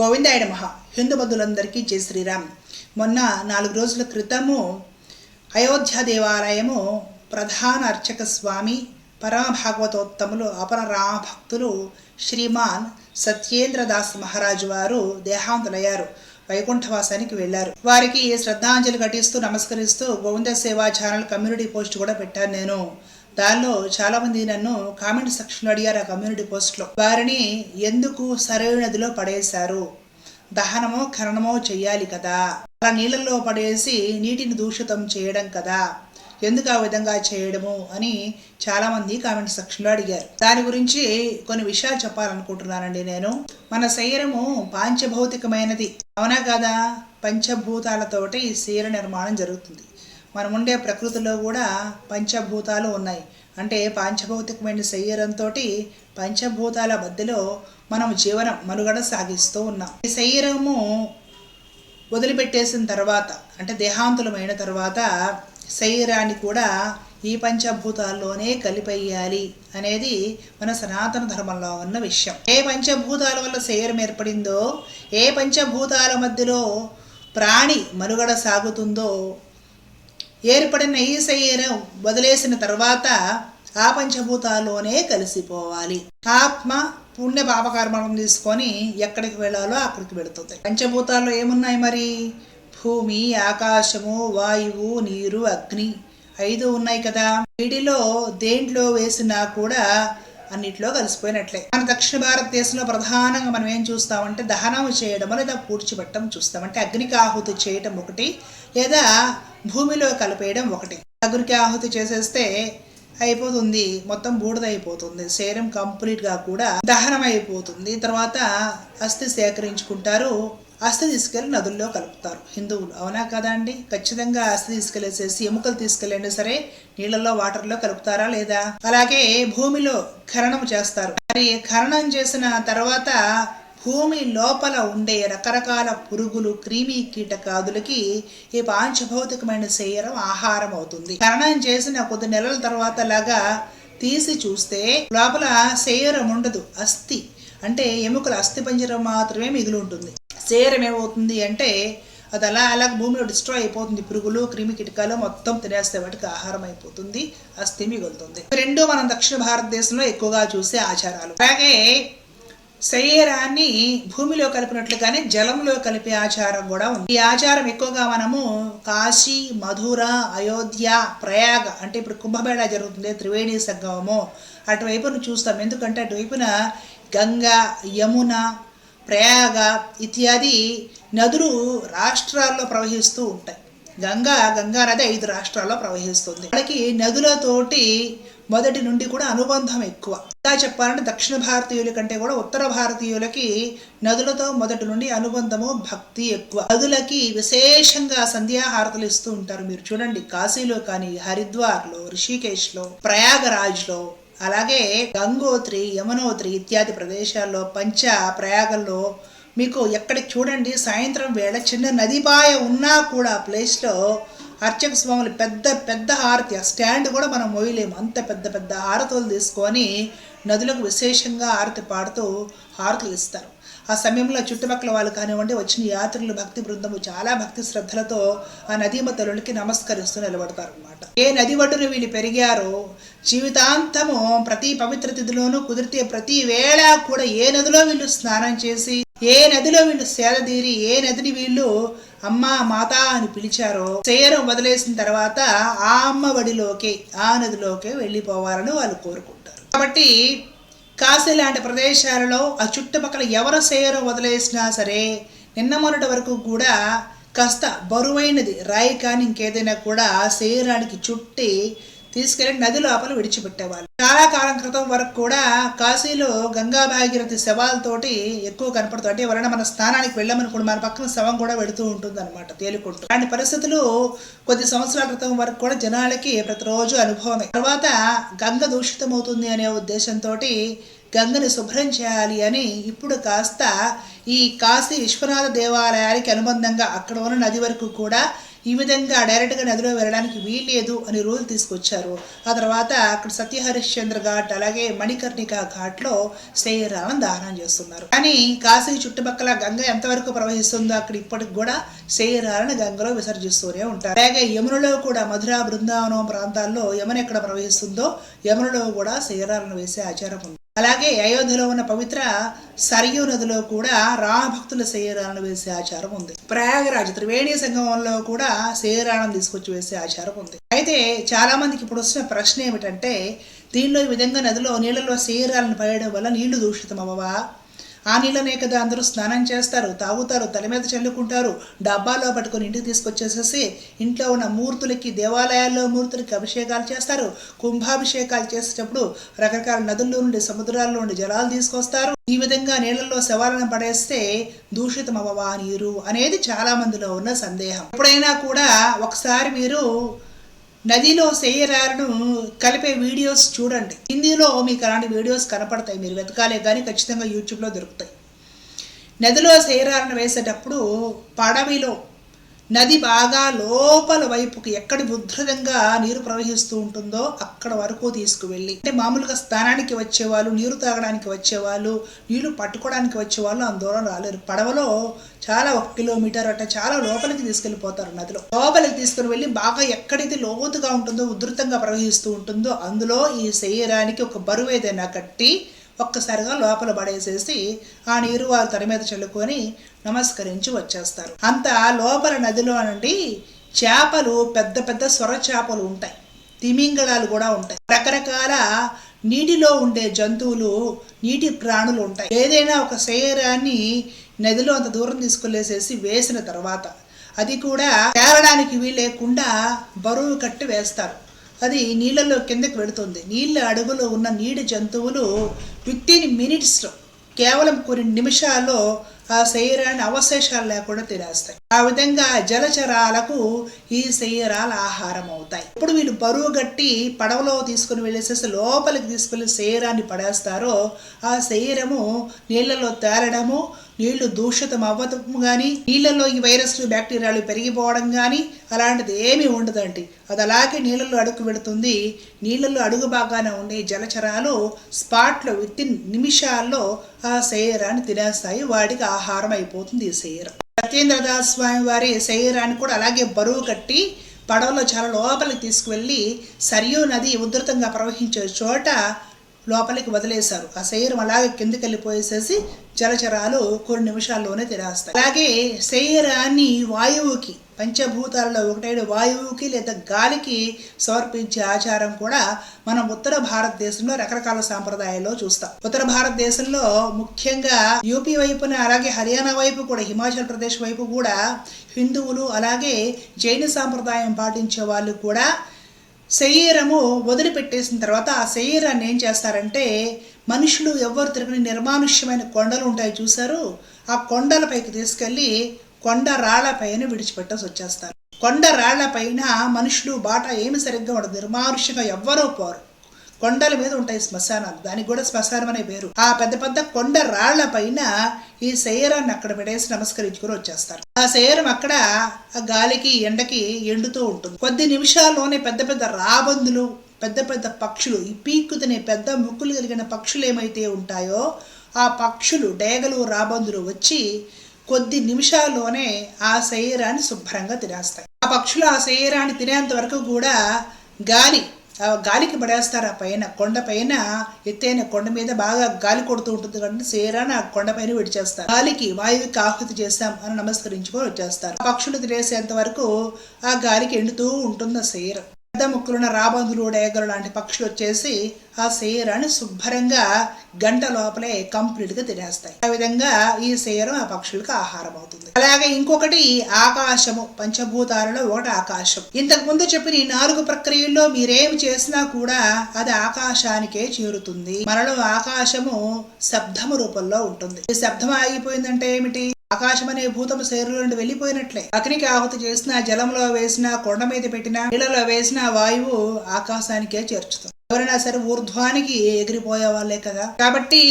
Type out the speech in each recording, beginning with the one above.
గోవిందాయ నమః. హిందూ బంధువులందరికీ జై శ్రీరామ్. మొన్న నాలుగు రోజుల క్రితము అయోధ్య దేవాలయము ప్రధాన అర్చక స్వామి పరమ భాగవతోత్తములు అపర రామభక్తులు శ్రీమాన్ సత్యేంద్రదాస్ మహారాజు వారు దేహాంతులయ్యారు. వైకుంఠవాసానికి వెళ్ళారు. వారికి శ్రద్ధాంజలి ఘటిస్తూ నమస్కరిస్తూ గోవింద సేవా ఛానల్ కమ్యూనిటీ పోస్ట్ కూడా పెట్టాను నేను. దానిలో చాలా మంది నన్ను కామెంట్ సెక్షన్లో అడిగారు ఆ కమ్యూనిటీ పోస్ట్లో. వారిని ఎందుకు సరైన నదిలో పడేశారు? దహనమో ఖననమో చేయాలి కదా. అలా నీళ్ళల్లో పడేసి నీటిని దూషితం చేయడం కదా. ఎందుకు ఆ విధంగా చేయడము అని చాలా మంది కామెంట్ సెక్షన్లో అడిగారు. దాని గురించి కొన్ని విషయాలు చెప్పాలనుకుంటున్నానండి నేను. మన శరీరము పాంచభౌతికమైనది. అవునా కదా? పంచభూతాలతోటి ఈ శరీర నిర్మాణం జరుగుతుంది. మనం ఉండే ప్రకృతిలో కూడా పంచభూతాలు ఉన్నాయి. అంటే పాంచభౌతికమైన శరీరంతో పంచభూతాల మధ్యలో మనం జీవనం మనుగడ సాగిస్తూ ఉన్నాం. ఈ శరీరము వదిలిపెట్టేసిన తర్వాత అంటే దేహాంతులమైన తర్వాత శరీరాన్ని కూడా ఈ పంచభూతాల్లోనే కలిపేయాలి అనేది మన సనాతన ధర్మంలో ఉన్న విషయం. ఏ పంచభూతాల వల్ల శరీరం ఏర్పడిందో ఏ పంచభూతాల మధ్యలో ప్రాణి మనుగడ సాగుతుందో ఏర్పడిన ఈ శరీరం వదిలేసిన తర్వాత ఆ పంచభూతాల్లోనే కలిసిపోవాలి. ఆత్మ పుణ్య పాపకర్మలను తీసుకొని ఎక్కడికి వెళ్ళాలో అక్కడికి వెళుతుంది. పంచభూతాల్లో ఏమున్నాయి మరి? భూమి ఆకాశము వాయువు నీరు అగ్ని. ఐదు ఉన్నాయి కదా. వీటిలో దేంట్లో వేసినా కూడా అన్నిట్లో కలిసిపోయినట్లే. మన దక్షిణ భారతదేశంలో ప్రధానంగా మనం ఏం చూస్తామంటే దహనం చేయడం లేదా పూడ్చిపెట్టడం చూస్తామంటే అగ్నికి ఆహుతి చేయటం ఒకటి లేదా భూమిలో కలిపేయడం ఒకటి. అగ్నికి ఆహుతి చేసేస్తే అయిపోతుంది. మొత్తం బూడిద అయిపోతుంది శరీరం కంప్లీట్గా కూడా దహనం అయిపోతుంది తర్వాత అస్థి సేకరించుకుంటారు. అస్థి తీసుకెళ్ళి నదుల్లో కలుపుతారు. హిందువులు అవునా కదా అండి? ఖచ్చితంగా ఆస్తి తీసుకెళ్ళేసేసి ఎముకలు తీసుకెళ్ళండి సరే నీళ్ళల్లో వాటర్లో కలుపుతారా లేదా? అలాగే భూమిలో ఖననం చేస్తారు. మరి ఖననం చేసిన తర్వాత భూమి లోపల ఉండే రకరకాల పురుగులు క్రిమి కీటకాదులకి ఈ పాంచభౌతికమైన శరీరం ఆహారం అవుతుంది. ఖననం చేసిన కొద్ది నెలల తర్వాత లాగా తీసి చూస్తే లోపల శరీరం ఉండదు అస్థి. అంటే ఎముకల అస్థి పంజరం మాత్రమే మిగిలి ఉంటుంది. శరీరం ఏమవుతుంది అంటే అది అలా అలా భూమిలో డిస్ట్రాయ్ అయిపోతుంది. పురుగులు క్రిమి కిటకాలు మొత్తం తినేస్తే వాటికి ఆహారం అయిపోతుంది. అస్థి మిగులుతుంది రెండు మనం దక్షిణ భారతదేశంలో ఎక్కువగా చూసే ఆచారాలు. అలాగే శరీరాన్ని భూమిలో కలిపినట్లుగానే జలంలో కలిపే ఆచారం కూడా ఉంది. ఈ ఆచారం ఎక్కువగా మనము కాశీ మధుర అయోధ్య ప్రయాగ అంటే ఇప్పుడు కుంభమేళా జరుగుతుంది త్రివేణి సంగమము అటువైపును చూస్తాం. ఎందుకంటే అటువైపున గంగా యమున ప్రయాగ ఇత్యాది నదులు రాష్ట్రాల్లో ప్రవహిస్తూ ఉంటాయి. గంగా గంగా నది ఐదు రాష్ట్రాల్లో ప్రవహిస్తుంది. వాళ్ళకి నదులతోటి మొదటి నుండి కూడా అనుబంధం ఎక్కువ. ఇంకా చెప్పాలంటే దక్షిణ భారతీయుల కంటే కూడా ఉత్తర భారతీయులకి నదులతో మొదటి నుండి అనుబంధము భక్తి ఎక్కువ. నదులకి విశేషంగా సంధ్యాహారతలు ఇస్తూ ఉంటారు మీరు. చూడండి కాశీలో కానీ హరిద్వార్లో రిషికేశ్లో ప్రయాగరాజ్లో అలాగే గంగోత్రి యమునోత్రి ఇత్యాది ప్రదేశాల్లో పంచ ప్రయాగంలో మీకు ఎక్కడికి చూడండి సాయంత్రం వేళ చిన్న నదిపాయ ఉన్నా కూడా ప్లేస్లో అర్చక స్వాములు పెద్ద పెద్ద హారతి ఆ స్టాండ్ కూడా మనం మోయలేము. అంత పెద్ద పెద్ద హారతులు తీసుకొని నదులకు విశేషంగా హారతి పాడుతూ హారతులు ఇస్తారు. ఆ సమయంలో చుట్టుపక్కల వాళ్ళు కానివ్వండి వచ్చిన యాత్రులు భక్తి బృందము చాలా భక్తి శ్రద్ధలతో ఆ నదీమ తల్లులకి నమస్కరిస్తూ నిలబడతారు అనమాట ఏ నది ఒడ్డున వీళ్ళు పెరిగారో జీవితాంతము ప్రతి పవిత్ర తిథిలోనూ కుదిరితే ప్రతి వేళ కూడా ఏ నదిలో వీళ్ళు స్నానం చేసి ఏ నదిలో వీళ్ళు సేదతీరి ఏ నదిని వీళ్ళు అమ్మ మాత అని పిలిచారో శరీరం వదిలేసిన తర్వాత ఆ అమ్మ వడిలోకి ఆ నదిలోకి వెళ్ళిపోవాలని వాళ్ళు కోరుకుంటారు. కాబట్టి కాశీ లాంటి ప్రదేశాలలో ఆ చుట్టుపక్కల ఎవరు సేయరో వదిలేసినా సరే నిన్న మొన్నటి వరకు కూడా కాస్త బరువైనది. రాయి కానీ ఇంకేదైనా కూడా శరీరానికి చుట్టి తీసుకెళ్ళి నది లోపల విడిచిపెట్టేవాళ్ళు. చాలా కాలం క్రితం వరకు కూడా కాశీలో గంగా భాగీరథి శవాలతోటి ఎక్కువ కనపడుతుంది అంటే ఎవరైనా మన స్థానానికి వెళ్ళామనుకోండి మన పక్కన శవం కూడా వెళుతూ ఉంటుంది అనమాట తేలుకుంటూ. అలాంటి పరిస్థితులు కొద్ది సంవత్సరాల క్రితం వరకు కూడా జనాలకి ప్రతిరోజు అనుభవమే. తర్వాత గంగ దూషితమవుతుంది అనే ఉద్దేశంతో గంగని శుభ్రం చేయాలి అని ఇప్పుడు కాస్త ఈ కాశీ విశ్వనాథ దేవాలయానికి అనుబంధంగా అక్కడ ఉన్న నది వరకు కూడా ఈ విధంగా డైరెక్ట్గా నదిలో వెళ్ళడానికి వీల్లేదు అని రూల్ తీసుకొచ్చారు. ఆ తర్వాత అక్కడ సత్యహరిశ్చంద్ర ఘాట్ అలాగే మణికర్ణిక ఘాట్లో శరీరాలను దానం చేస్తున్నారు. కానీ కాశీ చుట్టుపక్కల గంగ ఎంతవరకు ప్రవహిస్తుందో అక్కడ ఇప్పటికి కూడా శరీరాలను గంగలో విసర్జిస్తూనే ఉంటారు. అలాగే యమునలో కూడా మధుర బృందావనం ప్రాంతాల్లో యమున ఎక్కడ ప్రవహిస్తుందో యమునలో కూడా శరీరాలను వేసే ఆచారం ఉంది. అలాగే అయోధ్యలో ఉన్న పవిత్ర సరియు నదిలో కూడా రామభక్తుల శరీరాలను వేసే ఆచారం ఉంది. ప్రయాగరాజ్ త్రివేణి సంగమంలో కూడా శరీరాలను తీసుకొచ్చి వేసే ఆచారం ఉంది. అయితే చాలా మందికి ఇప్పుడు వచ్చిన ప్రశ్న ఏమిటంటే దీనిలో ఈ విధంగా నదిలో నీళ్ళలో శరీరాలను పడేయడం వల్ల నీళ్ళు దూషితం అవ్వవా ఆ నీళ్ళనే కదా అందరూ స్నానం చేస్తారు తాగుతారు తల మీద చల్లుకుంటారు డబ్బాలో పట్టుకొని ఇంటికి తీసుకొచ్చేసేసి ఇంట్లో ఉన్న మూర్తులకి దేవాలయాల్లో మూర్తులకి అభిషేకాలు చేస్తారు. కుంభాభిషేకాలు చేసేటప్పుడు రకరకాల నదుల్లో నుండి సముద్రాల్లో నుండి జలాలు తీసుకొస్తారు. ఈ విధంగా నీళ్ళల్లో శవాలను పడేస్తే దూషితం అవ్వవా నీరు అనేది చాలా మందిలో ఉన్న సందేహం. ఎప్పుడైనా కూడా ఒకసారి మీరు నదిలో సేయరారును కలిపే వీడియోస్ చూడండి. హిందీలో మీకు అలాంటి వీడియోస్ కనపడతాయి. మీరు వెతకాలే కానీ ఖచ్చితంగా యూట్యూబ్లో దొరుకుతాయి. నదిలో సేయరారును వేసేటప్పుడు పడవిలో నది బాగా లోపల వైపుకి ఎక్కడి ఉధృతంగా నీరు ప్రవహిస్తూ ఉంటుందో అక్కడ వరకు తీసుకువెళ్ళి. అంటే మామూలుగా స్నానానికి వచ్చేవాళ్ళు నీరు తాగడానికి వచ్చేవాళ్ళు నీళ్ళు పట్టుకోవడానికి వచ్చేవాళ్ళు అంత దూరం రాలేరు. పడవలో చాలా ఒక కిలోమీటర్ అట్ట చాలా లోపలికి తీసుకెళ్ళిపోతారు నదిలో. లోపలికి తీసుకుని వెళ్ళి బాగా ఎక్కడైతే లోతుగా ఉంటుందో ఉధృతంగా ప్రవహిస్తూ ఉంటుందో అందులో ఈ శరీరానికి ఒక బరువు ఏదైనా కట్టి ఒక్కసారిగా లోపల పడేసేసి ఆ నీరు వారు తన మీద చల్లుకొని నమస్కరించి వచ్చేస్తారు. అంత లోపల నదిలో నుండి చేపలు పెద్ద పెద్ద స్వర చేపలు ఉంటాయి. తిమింగళాలు కూడా ఉంటాయి. రకరకాల నీటిలో ఉండే జంతువులు నీటి ప్రాణులు ఉంటాయి. ఏదైనా ఒక శరీరాన్ని నదిలో అంత దూరం తీసుకెళ్ళేసేసి వేసిన తర్వాత అది కూడా తేరడానికి వీలేకుండా బరువు కట్టి వేస్తారు. అది నీళ్ళలో కిందకి వెళుతుంది. నీళ్ళ అడుగులో ఉన్న నీటి జంతువులు ఫిఫ్టీన్ మినిట్స్లో కేవలం కొన్ని నిమిషాల్లో ఆ శరీరాన్ని అవశేషాలు లేకుండా తినేస్తాయి. ఆ విధంగా జలచరాలకు ఈ శరీరాలు ఆహారం అవుతాయి ఇప్పుడు వీళ్ళు బరువు గట్టి పడవలో తీసుకుని వెళ్ళేసేసి లోపలికి తీసుకెళ్ళి శరీరాన్ని పడేస్తారో ఆ శరీరము నీళ్ళలో తేలడము నీళ్ళు దూషితం అవ్వటం కానీ నీళ్ళలో ఈ వైరస్లు బ్యాక్టీరియాలు పెరిగిపోవడం కానీ అలాంటిది ఏమీ ఉండదండి అది అలాగే నీళ్ళలో అడుగు పెడుతుంది. నీళ్ళలో అడుగు బాగానే ఉండే జలచరాలు స్పాట్లో విత్ ఇన్ నిమిషాల్లో ఆ శరీరాన్ని తినేస్తాయి. వాటికి ఆహారం అయిపోతుంది ఈ శరీరం. సత్యేంద్రదాస్ స్వామి వారి శరీరాన్ని కూడా అలాగే బరువు కట్టి పడవలో చాలా లోపలికి తీసుకువెళ్ళి సరియు నది ఉధృతంగా ప్రవహించే చోట లోపలికి వదిలేశారు. ఆ శరీరం అలాగే కిందకి వెళ్ళిపోయేసేసి జలచరాలు కొన్ని నిమిషాల్లోనే తినేస్తాయి అలాగే శరీరాన్ని వాయువుకి పంచభూతాలలో ఒకటైన వాయువుకి లేదా గాలికి సమర్పించే ఆచారం కూడా మనం ఉత్తర భారతదేశంలో రకరకాల సాంప్రదాయాల్లో చూస్తాం. ఉత్తర భారతదేశంలో ముఖ్యంగా యూపీ వైపున అలాగే హర్యానా వైపు కూడా హిమాచల్ ప్రదేశ్ వైపు కూడా హిందువులు అలాగే జైన సాంప్రదాయం పాటించే వాళ్ళు కూడా శరీరము వదిలిపెట్టేసిన తర్వాత ఆ శరీరాన్ని ఏం చేస్తారంటే మనుషులు ఎవ్వరు తిరగని నిర్మానుష్యమైన కొండలు ఉంటాయి చూశారు? ఆ కొండలపైకి తీసుకెళ్ళి కొండ రాళ్ళపైన విడిచిపెట్టేసి వచ్చేస్తారు. కొండ రాళ్ళపైన మనుషులు బాట ఏమి సరిగ్గా ఉండదు. నిర్మానుష్యంగా ఎవ్వరూ పోరు. కొండల మీద ఉంటాయి శ్మశానాలు. దానికి కూడా శ్మశానం అనే పేరు. ఆ పెద్ద పెద్ద కొండ రాళ్ళ పైన ఈ శరీరాన్ని అక్కడ పెడేసి నమస్కరించుకుని వచ్చేస్తారు. ఆ శరీరం అక్కడ ఆ గాలికి ఎండకి ఎండుతూ ఉంటుంది. కొద్ది నిమిషాల్లోనే పెద్ద పెద్ద రాబందులు పెద్ద పెద్ద పక్షులు ఈ పీక్కు తినే పెద్ద ముక్కులు కలిగిన పక్షులు ఏమైతే ఉంటాయో ఆ పక్షులు డేగలు రాబందులు వచ్చి కొద్ది నిమిషాల్లోనే ఆ శరీరాన్ని శుభ్రంగా తినేస్తాయి. ఆ పక్షులు ఆ శరీరాన్ని తినేంత వరకు కూడా గాలి ఆ గాలికి పడేస్తారు. ఆ పైన కొండ పైన ఎత్తైన కొండ మీద బాగా గాలి కొడుతూ ఉంటుంది కాబట్టి శరీరాన్ని ఆ కొండ పైన విడిచేస్తారు. గాలికి వాయువుకి ఆహుతి చేస్తాం అని నమస్కరించుకొని వచ్చేస్తారు. ఆ పక్షులు తినేసేంత వరకు ఆ గాలికి ఎండుతూ ఉంటుంది ఆ శరీరం. పెద్ద ముక్కలున్న రాబందులు డేగలు లాంటి పక్షులు వచ్చేసి ఆ శరీరాన్ని శుభ్రంగా గంట లోపలే కంప్లీట్గా తినేస్తాయి. ఆ విధంగా ఈ శరీరం ఆ పక్షులకు ఆహారం అవుతుంది అలాగే ఇంకొకటి ఆకాశము పంచభూతాలలో ఒకటి ఆకాశం. ఇంతకు ముందు చెప్పిన ఈ నాలుగు ప్రక్రియల్లో మీరేం చేసినా కూడా అది ఆకాశానికే చేరుతుంది. మనలో ఆకాశము శబ్దము రూపంలో ఉంటుంది. ఈ శబ్దం ఆగిపోయిందంటే ఏమిటి? ఆకాశం భూతం భూతము శరీరం నుండి వెళ్ళిపోయినట్లే. అగ్నికి ఆహుతి చేసిన జలంలో వేసిన కొండ మీద పెట్టిన నీళ్ళలో వేసిన వాయువు ఆకాశానికే చేర్చుతుంది. ఎవరైనా సరే ఊర్ధ్వానికి ఎగిరిపోయే వాళ్ళే కదా. కాబట్టి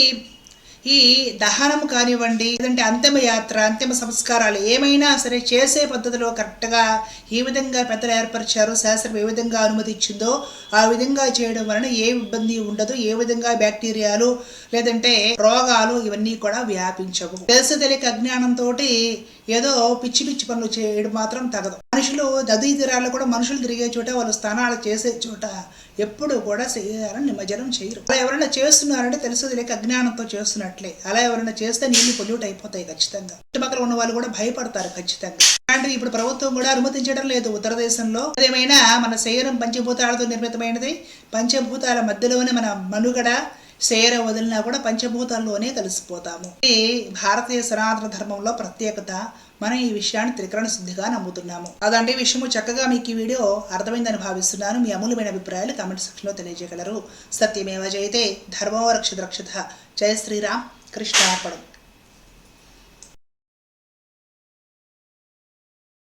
ఈ దహనం కానివ్వండి లేదంటే అంతిమ యాత్ర అంతిమ సంస్కారాలు ఏమైనా సరే చేసే పద్ధతిలో కరెక్ట్గా ఏ విధంగా పెద్దలు ఏర్పరిచారో శాస్త్రం ఏ విధంగా అనుమతి ఇచ్చిందో ఆ విధంగా చేయడం వలన ఏ ఇబ్బంది ఉండదు ఏ విధంగా బ్యాక్టీరియాలు లేదంటే రోగాలు ఇవన్నీ కూడా వ్యాపించవు. తెలుసు తెలియక అజ్ఞానంతో ఏదో పిచ్చి పిచ్చి పనులు చేయడం మాత్రం తగదు. మనుషులు దదీదిరాలు కూడా మనుషులు తిరిగే చోట వాళ్ళు స్నానాలు చేసే చోట ఎప్పుడు కూడా చేయాలని నిమజ్జనం చేయరు. అలా ఎవరైనా చేస్తున్నారంటే తెలుసు లేక అజ్ఞానంతో చేస్తున్నట్లే. అలా ఎవరైనా చేస్తే నీళ్ళు పొల్యూట్ అయిపోతాయి ఖచ్చితంగా. చుట్టుపక్కల ఉన్న వాళ్ళు కూడా భయపడతారు ఖచ్చితంగా. అలాంటివి ఇప్పుడు ప్రభుత్వం కూడా అనుమతించడం లేదు. ఉత్తర దేశంలో ఏమైనా మన శరీరం పంచభూతాలతో నిర్మితమైనది. పంచభూతాల మధ్యలోనే మన మనుగడ శరీరం వదిలినా కూడా పంచభూతాల్లోనే కలిసిపోతాము. ఇది భారతీయ సనాతన ధర్మంలో ప్రత్యేకత మనం ఈ విషయాన్ని త్రికరణ శుద్ధిగా నమ్ముతున్నాము. అదంటే విషయము. చక్కగా మీకు ఈ వీడియో అర్థమైందని భావిస్తున్నాను. మీ అమూల్యమైన అభిప్రాయాలు కామెంట్ సెక్షన్లో తెలియజేయగలరు. సత్యమేవ జయతే. ధర్మో రక్షిత రక్షిత. జయ శ్రీరామ్. కృష్ణార్పణం.